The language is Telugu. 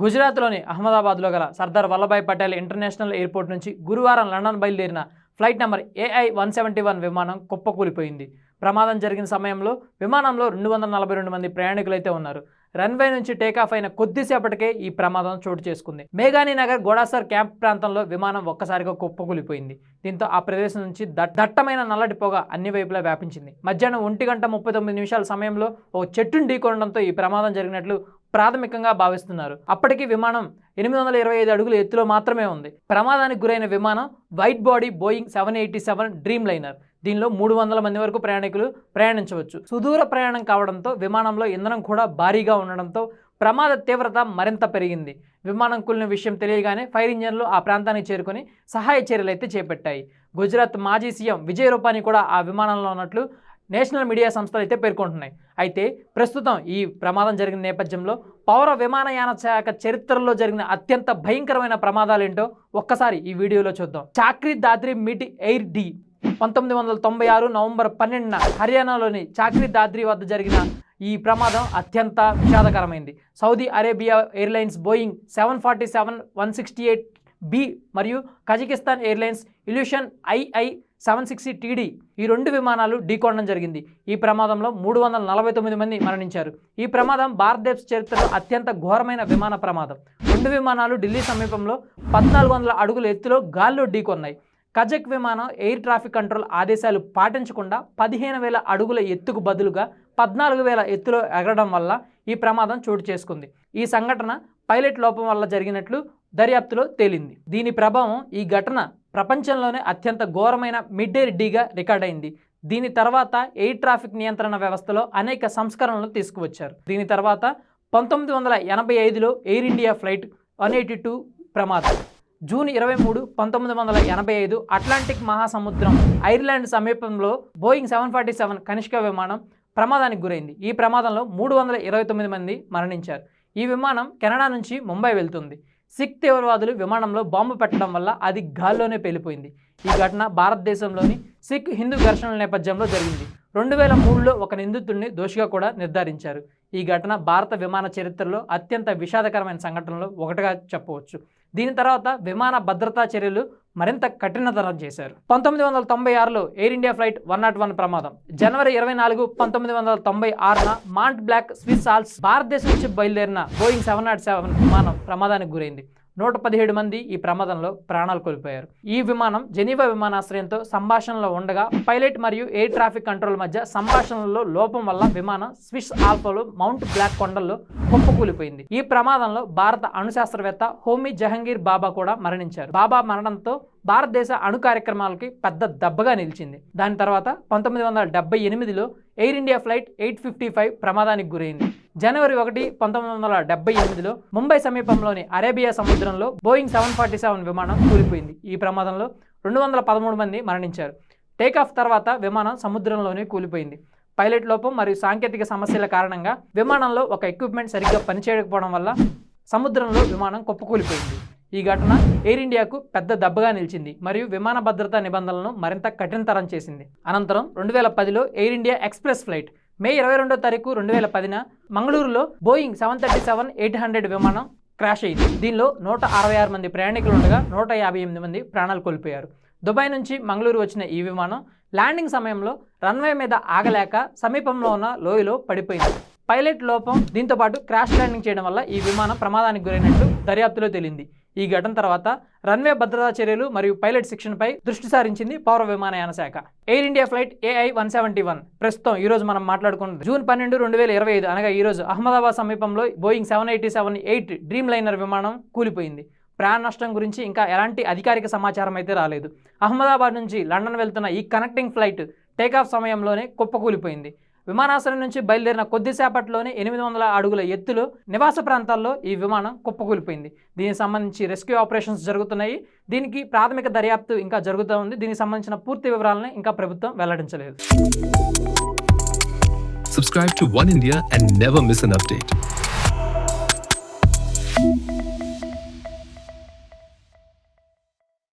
గుజరాత్లోని అహ్మదాబాద్లో గల సర్దార్ వల్లభాయ్ పటేల్ ఇంటర్నేషనల్ ఎయిర్పోర్ట్ నుంచి గురువారం లండన్ బయలుదేరిన flight number AI one seventy one విమానం కుప్పకూలిపోయింది. ప్రమాదం జరిగిన సమయంలో విమానంలో రెండు వందల నలభై రెండు మంది ప్రయాణికులైతే ఉన్నారు. రన్వే నుంచి టేకాఫ్ అయిన కొద్దిసేపటికే ఈ ప్రమాదం చోటు చేసుకుంది. మేఘాని నగర్ గోడాసర్ క్యాంప్ ప్రాంతంలో విమానం ఒక్కసారిగా కుప్పకూలిపోయింది. దీంతో ఆ ప్రదేశం నుంచి దట్టమైన నల్లటి పొగ అన్ని వైపులా వ్యాపించింది. మధ్యాహ్నం ఒంటి గంట ముప్పై తొమ్మిది నిమిషాల సమయంలో ఓ చెట్టును ఢీకొనడంతో ఈ ప్రమాదం జరిగినట్లు ప్రాథమికంగా భావిస్తున్నారు. అప్పటికి విమానం ఎనిమిది వందల ఇరవై ఐదు అడుగుల ఎత్తులో మాత్రమే ఉంది. ప్రమాదానికి గురైన విమానం wide body Boeing seven eighty seven Dreamliner. దీనిలో మూడు వందల మంది వరకు ప్రయాణికులు ప్రయాణించవచ్చు. సుదూర ప్రయాణం కావడంతో విమానంలో ఇంధనం కూడా భారీగా ఉండడంతో ప్రమాద తీవ్రత మరింత పెరిగింది. విమానం కూలిన విషయం తెలియగానే ఫైర్ ఇంజన్లు ఆ ప్రాంతానికి చేరుకొని సహాయ చర్యలు అయితే చేపట్టాయి. గుజరాత్ మాజీ సీఎం విజయ్ రూపానీ కూడా ఆ విమానంలో ఉన్నట్లు నేషనల్ మీడియా సంస్థలు అయితే పేర్కొంటున్నాయి. అయితే ప్రస్తుతం ఈ ప్రమాదం జరిగిన నేపథ్యంలో పౌర విమానయాన శాఖ చరిత్రలో జరిగిన అత్యంత భయంకరమైన ప్రమాదాలేంటో ఒక్కసారి ఈ వీడియోలో చూద్దాం. చాక్రీ దాద్రి మిడ్ ఎయిర్ డి. పంతొమ్మిది వందల తొంభై ఆరు నవంబర్ పన్నెండున హర్యానాలోని చాక్రీ దాద్రి వద్ద జరిగిన ఈ ప్రమాదం అత్యంత విషాదకరమైంది. Saudi Arabia airlines Boeing seven forty seven one sixty eight B మరియు Kazakhstan airlines Ilyushin II seven sixty TD ఈ రెండు విమానాలు ఢీకొనడం జరిగింది. ఈ ప్రమాదంలో మూడు వందల నలభై తొమ్మిది మంది మరణించారు. ఈ ప్రమాదం భారతదేశ చరిత్రలో అత్యంత ఘోరమైన విమాన ప్రమాదం. రెండు విమానాలు ఢిల్లీ సమీపంలో పద్నాలుగు వందల అడుగుల ఎత్తులో గాల్లో ఢీకొన్నాయి. కజక్ విమానం ఎయిర్ ట్రాఫిక్ కంట్రోల్ ఆదేశాలు పాటించకుండా పదిహేను వేల అడుగుల ఎత్తుకు బదులుగా పద్నాలుగు వేల ఎత్తులో ఎగరడం వల్ల ఈ ప్రమాదం చోటు చేసుకుంది. ఈ సంఘటన పైలట్ లోపం వల్ల జరిగినట్లు దర్యాప్తులో తేలింది. దీని ప్రభావం ఈ ఘటన ప్రపంచంలోనే అత్యంత ఘోరమైన మిడ్ ఎయిర్ డీగా రికార్డైంది దీని తర్వాత ఎయిర్ ట్రాఫిక్ నియంత్రణ వ్యవస్థలో అనేక సంస్కరణలు తీసుకువచ్చారు. దీని తర్వాత పంతొమ్మిది వందల ఎనభై ఐదులో Air India flight one eighty two ప్రమాదం. జూన్ ఇరవై మూడు పంతొమ్మిది వందల ఎనభై ఐదు అట్లాంటిక్ మహాసముద్రం ఐర్లాండ్ సమీపంలో Boeing seven forty seven Kanishka విమానం ప్రమాదానికి గురైంది. ఈ ప్రమాదంలో మూడు వందల ఇరవై తొమ్మిది మంది మరణించారు. ఈ విమానం కెనడా నుంచి ముంబై వెళ్తుంది. సిక్ తీవ్రవాదులు విమానంలో బాంబు పెట్టడం వల్ల అది గాల్లోనే పేలిపోయింది. ఈ ఘటన భారతదేశంలోని సిక్ హిందూ ఘర్షణల నేపథ్యంలో జరిగింది. రెండు వేల మూడులో ఒక నిందితుడిని దోషిగా కూడా నిర్ధారించారు. ఈ ఘటన భారత విమాన చరిత్రలో అత్యంత విషాదకరమైన సంఘటనలో ఒకటిగా చెప్పవచ్చు. దీని తర్వాత విమాన భద్రతా చర్యలు మరింత కఠినతరం చేశారు. పంతొమ్మిది వందల తొంభై ఆరులో Air India flight one naught one ప్రమాదం. జనవరి ఇరవై నాలుగు పంతొమ్మిది వందల తొంభై ఆరున మాంట్ బ్లాక్ స్విస్ ఆల్స్ భారతదేశం నుంచి బయలుదేరిన బోయింగ్ సెవెన్ నాట్ సెవెన్ విమానం ప్రమాదానికి గురైంది. నూట పదిహేడు మంది ఈ ప్రమాదంలో ప్రాణాలు కోల్పోయారు. ఈ విమానం జెనీవా విమానాశ్రయంతో సంభాషణలో ఉండగా పైలట్ మరియు ఎయిర్ ట్రాఫిక్ కంట్రోల్ మధ్య సంభాషణలో లోపం వల్ల విమానం స్విస్ ఆల్ఫాలో మౌంట్ బ్లాక్ కొండల్లో కుప్పకూలిపోయింది. ఈ ప్రమాదంలో భారత అణుశాస్త్రవేత్త హోమీ జహంగీర్ బాబా కూడా మరణించారు. బాబా మరణంతో భారతదేశ అణు కార్యక్రమాలకి పెద్ద దెబ్బగా నిలిచింది. దాని తర్వాత పంతొమ్మిది వందల డెబ్బై ఎనిమిదిలో Air India flight eight fifty five ప్రమాదానికి గురైంది. జనవరి ఒకటి పంతొమ్మిది వందల డెబ్బై ఎనిమిదిలో ముంబై సమీపంలోని అరేబియా సముద్రంలో బోయింగ్ సెవెన్ ఫార్టీ సెవెన్ విమానం కూలిపోయింది. ఈ ప్రమాదంలో రెండు వందల పదమూడు మంది మరణించారు. టేకాఫ్ తర్వాత విమానం సముద్రంలోనే కూలిపోయింది. పైలట్ లోపం మరియు సాంకేతిక సమస్యల కారణంగా విమానంలో ఒక ఎక్విప్మెంట్ సరిగ్గా పనిచేయకపోవడం వల్ల సముద్రంలో విమానం కుప్పకూలిపోయింది. ఈ ఘటన ఎయిర్ ఇండియాకు పెద్ద దెబ్బగా నిలిచింది మరియు విమాన భద్రతా నిబంధనలను మరింత కఠినతరం చేసింది. అనంతరం రెండు వేల పదిలో Air India express flight May ఇరవై రెండో తారీఖు రెండు వేల పదిన మంగళూరులో Boeing seven thirty seven eight hundred విమానం క్రాష్ అయింది. దీనిలో నూట అరవై ఆరు మంది ప్రయాణికులు ఉండగా నూట యాభై ఎనిమిది మంది ప్రాణాలు కోల్పోయారు. దుబాయ్ నుంచి మంగళూరు వచ్చిన ఈ విమానం ల్యాండింగ్ సమయంలో రన్వే మీద ఆగలేక సమీపంలో ఉన్న లోయలో పడిపోయింది. పైలట్ లోపం దీంతో పాటు క్రాష్ ల్యాండింగ్ చేయడం వల్ల ఈ విమానం ప్రమాదానికి గురైనట్లు దర్యాప్తులో తేలింది. ఈ ఘటన తర్వాత రన్వే భద్రతా చర్యలు మరియు పైలట్ శిక్షణపై దృష్టి సారించింది పౌర విమానయాన శాఖ. Air India flight AI one seventy one. ప్రస్తుతం ఈ రోజు మనం మాట్లాడుకున్నది జూన్ పన్నెండు రెండు వేల ఇరవై ఐదు. అనగా ఈ రోజు అహ్మదాబాద్ సమీపంలో Boeing seven eighty seven eight Dreamliner విమానం కూలిపోయింది. ప్రాణ నష్టం గురించి ఇంకా ఎలాంటి అధికారిక సమాచారం అయితే రాలేదు. అహ్మదాబాద్ నుంచి లండన్ వెళ్తున్న ఈ కనెక్టింగ్ ఫ్లైట్ టేకాఫ్ సమయంలోనే కుప్పకూలిపోయింది. విమానాశ్రయం నుంచి బయలుదేరిన కొద్దిసేపట్లోనే ఎనిమిది వందల అడుగుల ఎత్తులో నివాస ప్రాంతాల్లో ఈ విమానం కుప్పకూలిపోయింది. దీనికి సంబంధించి రెస్క్యూ ఆపరేషన్స్ జరుగుతున్నాయి. దీనికి ప్రాథమిక దర్యాప్తు ఇంకా జరుగుతూ ఉంది. దీనికి సంబంధించిన పూర్తి వివరాలను ఇంకా ప్రభుత్వం వెల్లడించలేదు. Subscribe to One India and never miss an update.